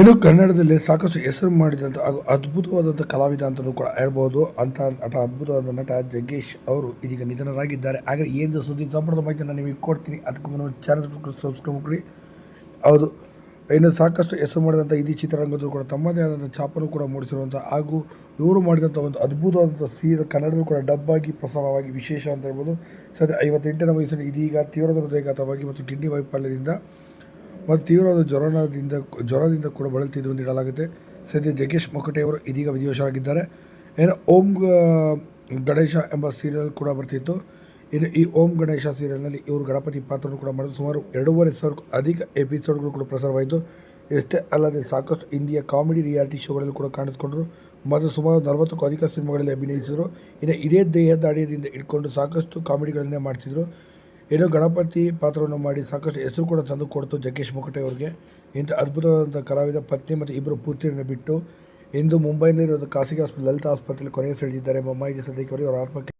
ಇನ್ನು ಕನ್ನಡದಲ್ಲಿ ಸಾಕಷ್ಟು ಹೆಸರು ಮಾಡಿದಂಥ ಹಾಗೂ ಅದ್ಭುತವಾದಂಥ ಕಲಾವಿದ ಅಂತಲೂ ಕೂಡ ಹೇಳ್ಬೋದು ಅಂತ ನಟ ಅದ್ಭುತವಾದ ನಟ ಜಗ್ಗೇಶ್ ಅವರು ಇದೀಗ ನಿಧನರಾಗಿದ್ದಾರೆ. ಹಾಗೆ ಏನು ಸುದ್ದಿ ಸಂಪರ್ಕದ ಮಾಹಿತಿ ನಾನು ನಿಮಗೆ ಕೊಡ್ತೀನಿ. ಅದಕ್ಕೂ ಮುನ್ನ ಚಾನಲ್ ಸಬ್ಸ್ಕ್ರೈಬ್ ಮಾಡಿ ಹೌದು, ಇನ್ನು ಸಾಕಷ್ಟು ಹೆಸರು ಮಾಡಿದಂಥ ಇಡೀ ಚಿತ್ರರಂಗದಲ್ಲೂ ಕೂಡ ತಮ್ಮದೇ ಆದಂಥ ಛಾಪನ್ನು ಕೂಡ ಮೂಡಿಸಿರುವಂಥ ಹಾಗೂ ಇವರು ಮಾಡಿದಂಥ ಒಂದು ಅದ್ಭುತವಾದಂಥ ಸೀರೆ ಕನ್ನಡದಲ್ಲೂ ಕೂಡ ಡಬ್ಬಾಗಿ ಪ್ರಸಾರವಾಗಿ ವಿಶೇಷ ಅಂತ ಹೇಳ್ಬೋದು. ಸದ್ಯ ಐವತ್ತೆಂಟನೇ ವಯಸ್ಸಲ್ಲಿ ಇದೀಗ ತೀವ್ರದ ಹೃದಯಘಾತವಾಗಿ ಮತ್ತು ಕಿಡ್ನಿ ವೈಫಲ್ಯದಿಂದ ಮತ್ತು ತೀವ್ರವಾದ ಜ್ವರದಿಂದ ಜ್ವರದಿಂದ ಕೂಡ ಬಳಲ್ತಿದ್ರು ಎಂದು ಹೇಳಲಾಗುತ್ತೆ. ಸದ್ಯ ಜಗೇಶ್ ಮೊಕಟೆಯವರು ಇದೀಗ ವಿಧಿವಶರಾಗಿದ್ದಾರೆ. ಏನು ಓಂ ಗಣೇಶ ಎಂಬ ಸೀರಿಯಲ್ ಕೂಡ ಬರ್ತಿತ್ತು. ಇನ್ನು ಈ ಓಂ, ಗಣೇಶ ಸೀರಿಯಲ್ನಲ್ಲಿ ಇವರು ಗಣಪತಿ ಪಾತ್ರವನ್ನು ಕೂಡ ಮಾಡಿದ್ರು. ಸುಮಾರು ಎರಡೂವರೆ ಸಾವಿರಕ್ಕೂ ಅಧಿಕ ಎಪಿಸೋಡ್ಗಳು ಕೂಡ ಪ್ರಸಾರವಾಯಿತು. ಎಷ್ಟೇ ಅಲ್ಲದೆ ಸಾಕಷ್ಟು ಇಂಡಿಯಾ ಕಾಮಿಡಿ ರಿಯಾಲಿಟಿ ಶೋಗಳಲ್ಲಿ ಕೂಡ ಕಾಣಿಸ್ಕೊಂಡ್ರು. ಮತ್ತು ಸುಮಾರು ನಲವತ್ತಕ್ಕೂ ಅಧಿಕ ಸಿನಿಮಾಗಳಲ್ಲಿ ಅಭಿನಯಿಸಿದರು. ಇನ್ನು ಇದೇ ದೇಹದ ಅಡಿಯದಿಂದ ಇಟ್ಕೊಂಡು ಸಾಕಷ್ಟು ಕಾಮಿಡಿಗಳನ್ನೇ ಮಾಡ್ತಿದ್ರು. ಏನೋ ಗಣಪತಿ ಪಾತ್ರವನ್ನು ಮಾಡಿ ಸಾಕಷ್ಟು ಹೆಸರು ಕೂಡ ತಂದು ಕೊಡ್ತು ಜಗ್ಗೇಶ್ ಮುಕಟೆ ಅವರಿಗೆ. ಇಂಥ ಅದ್ಭುತವಾದಂಥ ಕಲಾವಿದ, ಪತ್ನಿ ಮತ್ತು ಇಬ್ಬರು ಪುತ್ರಿಯನ್ನು ಬಿಟ್ಟು ಇಂದು ಮುಂಬೈನಲ್ಲಿರುವ ಖಾಸಗಿ ಆಸ್ಪತ್ರೆ ಲಲಿತ ಆಸ್ಪತ್ರೆಯಲ್ಲಿ ಕೊನೆಯ ಸೆಳೆದಿದ್ದಾರೆ. ಮಾಹಿತಿ ಸದ್ಯಕ್ಕೆ ಅವರ ಆತ್ಮಕ್ಕೆ